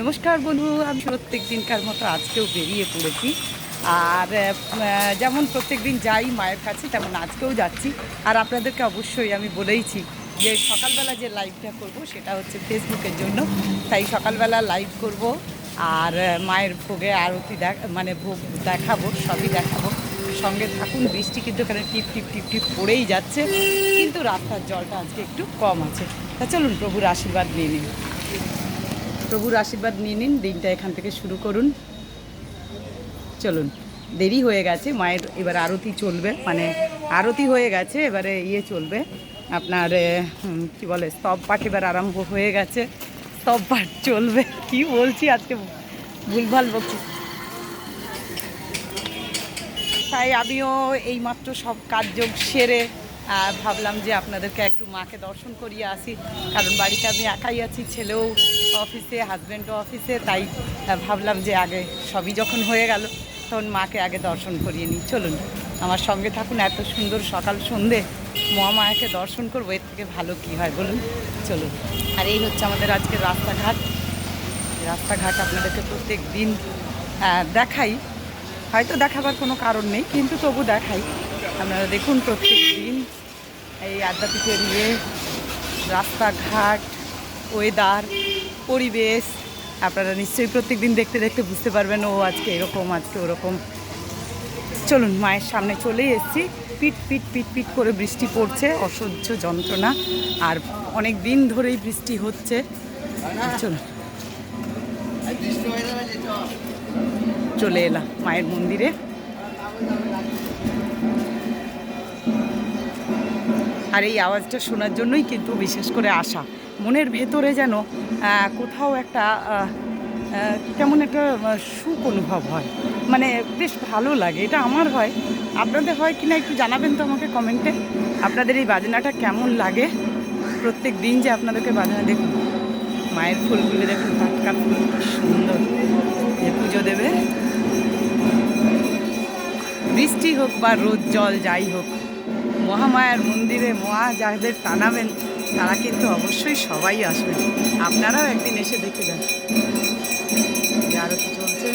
নমস্কার বন্ধু, আমি প্রত্যেক দিনকার মতো আজকেও বেরিয়ে পড়েছি। আর যেমন প্রত্যেক দিন যাই মায়ের কাছে, তেমন আজকেও যাচ্ছি। আর আপনাদেরকে অবশ্যই আমি বলেইছি যে, সকালবেলা যে লাইভটা করব, সেটা হচ্ছে ফেসবুকের জন্য। তাই সকালবেলা লাইভ করব, আর মায়ের ভোগে আরতি দেখ মানে ভোগ দেখাবো, সবই দেখাবো। সঙ্গে থাকুন, বৃষ্টি কিন্তু এখানে টিপ টিপ টিপ টিপ পড়েই যাচ্ছে, কিন্তু রাস্তার জলটা আজকে একটু কম আছে। তা চলুন, প্রভুর আশীর্বাদ নিয়ে নিন প্রভুর আশীর্বাদ নিয়ে নিন, দিনটা এখান থেকে শুরু করুন। চলুন, দেরি হয়ে গেছে, মায়ের এবার আরতি চলবে মানে আরতি হয়ে গেছে, এবারে ইয়ে চলবে। আপনার কি বলে, স্তব পাঠ এবার আরম্ভ হয়ে গেছে। স্তব পাঠ চলবে, কি বলছি আজকে, ভুলভাল বলছি তাই আমিও এইমাত্র সব কাজযোগ সেরে ভাবলাম যে আপনাদেরকে একটু মাকে দর্শন করিয়ে আসি, কারণ বাড়িতে আমি একাই আছি, ছেলেও অফিসে হাজব্যান্ডও অফিসে তাই ভাবলাম যে আগে সবই যখন হয়ে গেল, তখন মাকে আগে দর্শন করিয়ে নিই। চলুন, আমার সঙ্গে থাকুন, এত সুন্দর সকাল সন্ধে, মহামায়াকে দর্শন করব, এর থেকে ভালো কি হয় বলুন? চলুন। আর এই হচ্ছে আমাদের আজকের রাস্তাঘাট। রাস্তাঘাট আপনাদেরকে প্রত্যেক দিন দেখাই। হয়তো দেখাবার কোনো কারণ নেই, কিন্তু তবু দেখাই। আপনারা দেখুন প্রত্যেক দিন এই আদ্যাপীঠের নিয়ে রাস্তাঘাট ওয়েদার পরিবেশ, আপনারা নিশ্চয়ই প্রত্যেক দিন দেখতে দেখতে বুঝতে পারবেন, ও, আজকে এরকম, আজকে ওরকম। চলুন, মায়ের সামনে চলেই এসেছি। পিট পিট পিট পিট করে বৃষ্টি পড়ছে, অসহ্য যন্ত্রণা। আর অনেক দিন ধরেই বৃষ্টি হচ্ছে। চলুন। চলে এলাম মায়ের মন্দিরে। আর এই আওয়াজটা শোনার জন্যই কিন্তু বিশেষ করে আসা মনের ভেতরে যেন কোথাও একটা কেমন একটা সুখ অনুভব হয়। মানে বেশ ভালো লাগে। এটা আমার হয়। আপনাদের হয় কি না একটু জানাবেন তো আমাকে কমেন্টে। আপনাদের এই বাজনাটা কেমন লাগে? প্রত্যেক দিন যে আপনাদেরকে বাজনা, দেখুন, মায়ের ফুলগুলি দেখুন, টাটকা ফুল সুন্দর। যে পুজো দেবে। বৃষ্টি হোক বা রোদ, জল, যাই হোক মহামায়ার মন্দিরে মহা যাদের টানাবেন, তারা কিন্তু অবশ্যই সবাই আসবেন। আপনারাও একদিন এসে দেখে যান। আরতি চলছে।